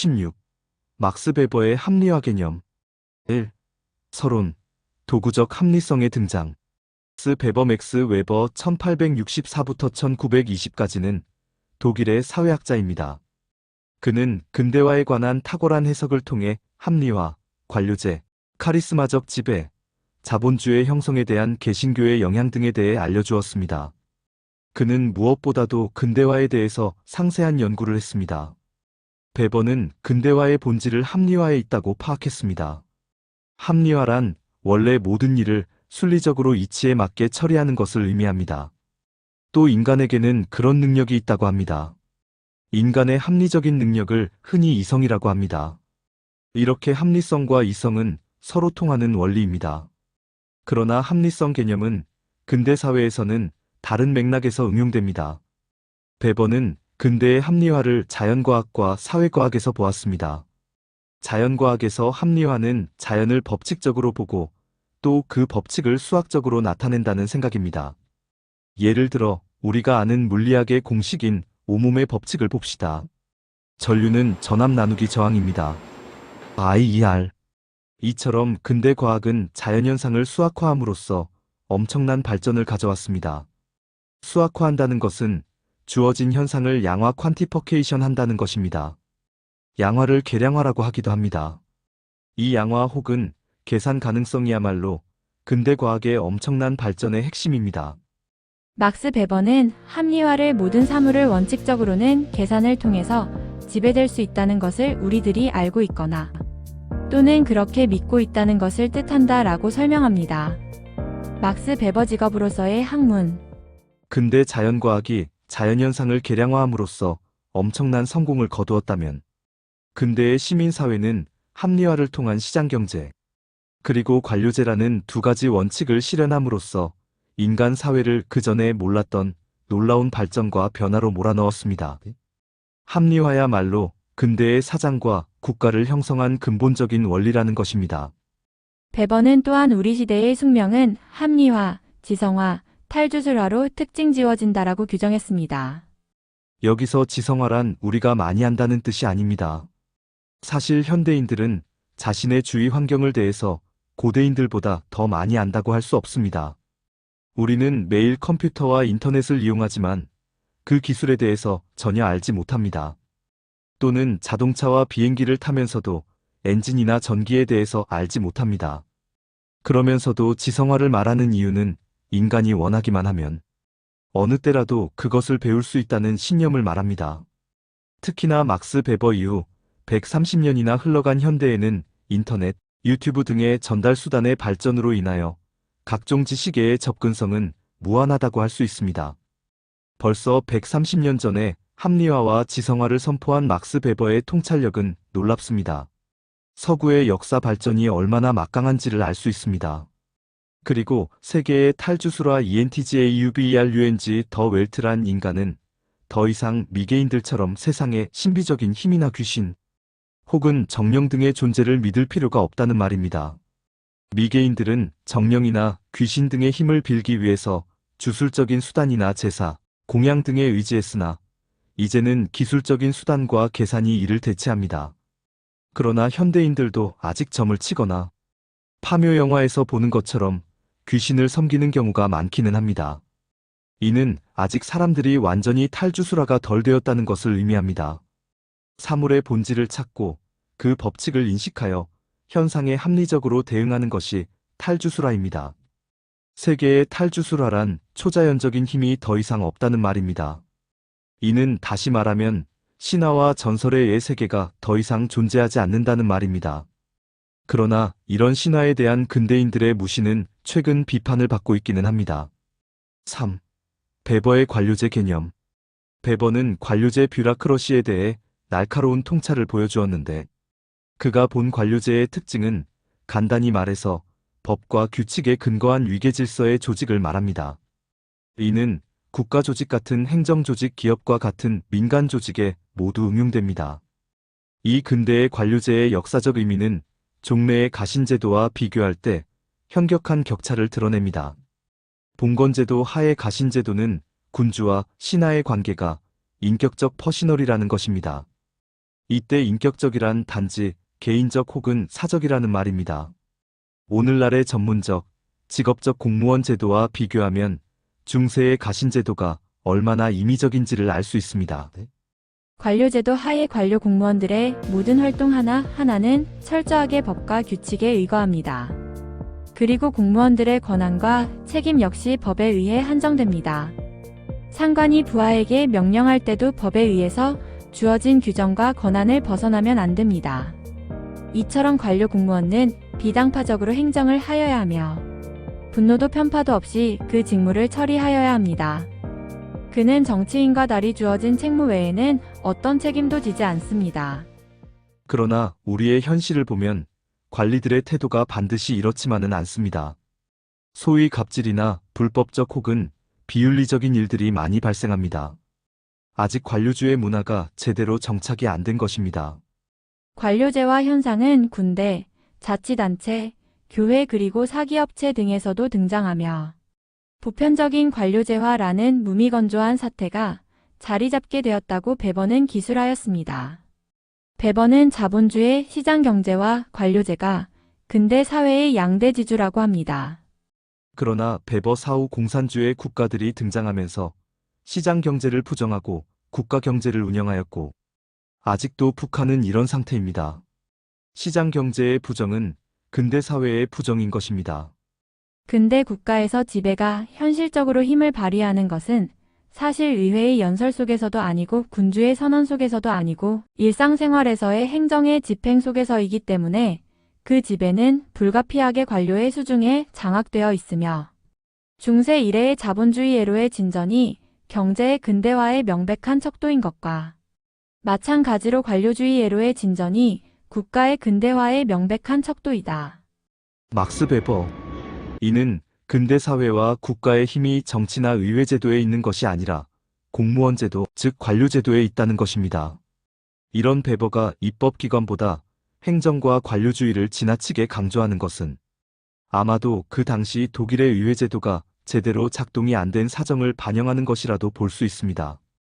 16. 막스 베버의 합리화 개념 1. 서론 도구적 합리성의 등장 스 베버 맥스 웨버 1864부터 1920까지는 독일의 사회학자입니다. 그는 근대화에 관한 탁월한 해석을 통해 합리화, 관료제, 카리스마적 지배, 자본주의 형성에 대한 개신교의 영향 등에 대해 알려주었습니다. 그는 무엇보다도 근대화에 대해서 상세한 연구를 했습니다. 베버는 근대화의 본질을 합리화에 있다고 파악했습니다. 합리화란 원래 모든 일을 순리적으로 이치에 맞게 처리하는 것을 의미합니다. 또 인간에게는 그런 능력이 있다고 합니다. 인간의 합리적인 능력을 흔히 이성이라고 합니다. 이렇게 합리성과 이성은 서로 통하는 원리입니다. 그러나 합리성 개념은 근대 사회에서는 다른 맥락에서 응용됩니다. 베버는 근대의 합리화를 자연과학과 사회과학에서 보았습니다. 자연과학에서 합리화는 자연을 법칙적으로 보고 또 그 법칙을 수학적으로 나타낸다는 생각입니다. 예를 들어 우리가 아는 물리학의 공식인 오몸의 법칙을 봅시다. 전류는 전압 나누기 저항입니다. IER 이처럼 근대 과학은 자연현상을 수학화함으로써 엄청난 발전을 가져왔습니다. 수학화한다는 것은 주어진 현상을 양화 퀀티퍼케이션 한다는 것입니다. 양화를 계량화라고 하기도 합니다. 이 양화 혹은 계산 가능성이야말로 근대 과학의 엄청난 발전의 핵심입니다. 막스 베버는 합리화를 모든 사물을 원칙적으로는 계산을 통해서 지배될 수 있다는 것을 우리들이 알고 있거나 또는 그렇게 믿고 있다는 것을 뜻한다 라고 설명합니다. 막스 베버 직업으로서의 학문 근대 자연과학이 자연현상을 계량화함으로써 엄청난 성공을 거두었다면 근대의 시민사회는 합리화를 통한 시장경제 그리고 관료제라는 두 가지 원칙을 실현함으로써 인간 사회를 그 전에 몰랐던 놀라운 발전과 변화로 몰아넣었습니다. 합리화야말로 근대의 사장과 국가를 형성한 근본적인 원리라는 것입니다. 베버는 또한 우리 시대의 숙명은 합리화, 지성화, 탈주술화로 특징 지워진다라고 규정했습니다. 여기서 지성화란 우리가 많이 한다는 뜻이 아닙니다. 사실 현대인들은 자신의 주위 환경을 대해서 고대인들보다 더 많이 안다고 할 수 없습니다. 우리는 매일 컴퓨터와 인터넷을 이용하지만 그 기술에 대해서 전혀 알지 못합니다. 또는 자동차와 비행기를 타면서도 엔진이나 전기에 대해서 알지 못합니다. 그러면서도 지성화를 말하는 이유는 인간이 원하기만 하면 어느 때라도 그것을 배울 수 있다는 신념을 말합니다. 특히나 막스 베버 이후 130년이나 흘러간 현대에는 인터넷, 유튜브 등의 전달 수단의 발전으로 인하여 각종 지식의 접근성은 무한하다고 할 수 있습니다. 벌써 130년 전에 합리화와 지성화를 선포한 막스 베버의 통찰력은 놀랍습니다. 서구의 역사 발전이 얼마나 막강한지를 알 수 있습니다. 그리고 세계의 탈주술화 E ENTGA UVER UNG 더 웰트란 인간은 더 이상 미개인들처럼 세상에 신비적인 힘이나 귀신 혹은 정령 등의 존재를 믿을 필요가 없다는 말입니다. 미개인들은 정령이나 귀신 등의 힘을 빌기 위해서 주술적인 수단이나 제사, 공양 등에 의지했으나 이제는 기술적인 수단과 계산이 이를 대체합니다. 그러나 현대인들도 아직 점을 치거나 파묘 영화에서 보는 것처럼 귀신을 섬기는 경우가 많기는 합니다. 이는 아직 사람들이 완전히 탈주술화가 덜 되었다는 것을 의미합니다. 사물의 본질을 찾고 그 법칙을 인식하여 현상에 합리적으로 대응하는 것이 탈주술화입니다. 세계의 탈주술화란 초자연적인 힘이 더 이상 없다는 말입니다. 이는 다시 말하면 신화와 전설의 예 세계가 더 이상 존재하지 않는다는 말입니다. 그러나 이런 신화에 대한 근대인들의 무시는 최근 비판을 받고 있기는 합니다. 3. 베버의 관료제 개념 베버는 관료제 뷰라크러시에 대해 날카로운 통찰을 보여주었는데 그가 본 관료제의 특징은 간단히 말해서 법과 규칙에 근거한 위계 질서의 조직을 말합니다. 이는 국가 조직 같은 행정 조직 기업과 같은 민간 조직에 모두 응용됩니다. 이 근대의 관료제의 역사적 의미는 종래의 가신제도와 비교할 때 현격한 격차를 드러냅니다. 봉건제도 하의 가신제도는 군주와 신하의 관계가 인격적 퍼시널이라는 것입니다. 이때 인격적이란 단지 개인적 혹은 사적이라는 말입니다. 오늘날의 전문적, 직업적 공무원 제도와 비교하면 중세의 가신 제도가 얼마나 임의적인지를 알 수 있습니다. 관료제도 하에 관료 공무원들의 모든 활동 하나하나는 철저하게 법과 규칙에 의거합니다. 그리고 공무원들의 권한과 책임 역시 법에 의해 한정됩니다. 상관이 부하에게 명령할 때도 법에 의해서 주어진 규정과 권한을 벗어나면 안 됩니다. 이처럼 관료 공무원은 비당파적으로 행정을 하여야 하며 분노도 편파도 없이 그 직무를 처리하여야 합니다. 그는 정치인과 달이 주어진 책무 외에는 어떤 책임도 지지 않습니다. 그러나 우리의 현실을 보면 관리들의 태도가 반드시 이렇지만은 않습니다. 소위 갑질이나 불법적 혹은 비윤리적인 일들이 많이 발생합니다. 아직 관료주의 문화가 제대로 정착이 안 된 것입니다. 관료제와 현상은 군대, 자치단체, 교회 그리고 사기업체 등에서도 등장하며 보편적인 관료제화라는 무미건조한 사태가 자리 잡게 되었다고 베버는 기술하였습니다. 베버는 자본주의 시장 경제와 관료제가 근대 사회의 양대 지주라고 합니다. 그러나 베버 사후 공산주의 국가들이 등장하면서 시장 경제를 부정하고 국가 경제를 운영하였고 아직도 북한은 이런 상태입니다. 시장 경제의 부정은 근대 사회의 부정인 것입니다. 근대 국가에서 지배가 현실적으로 힘을 발휘하는 것은 사실 의회의 연설 속에서도 아니고 군주의 선언 속에서도 아니고 일상생활에서의 행정의 집행 속에서이기 때문에 그 지배는 불가피하게 관료의 수중에 장악되어 있으며 중세 이래의 자본주의 예로의 진전이 경제의 근대화의 명백한 척도인 것과 마찬가지로 관료주의 예로의 진전이 국가의 근대화의 명백한 척도이다. 막스 베버. 이는 근대 사회와 국가의 힘이 정치나 의회 제도에 있는 것이 아니라 공무원 제도, 즉 관료 제도에 있다는 것입니다. 이런 베버가 입법기관보다 행정과 관료주의를 지나치게 강조하는 것은 아마도 그 당시 독일의 의회 제도가 제대로 작동이 안 된 사정을 반영하는 것이라도 볼 수 있습니다.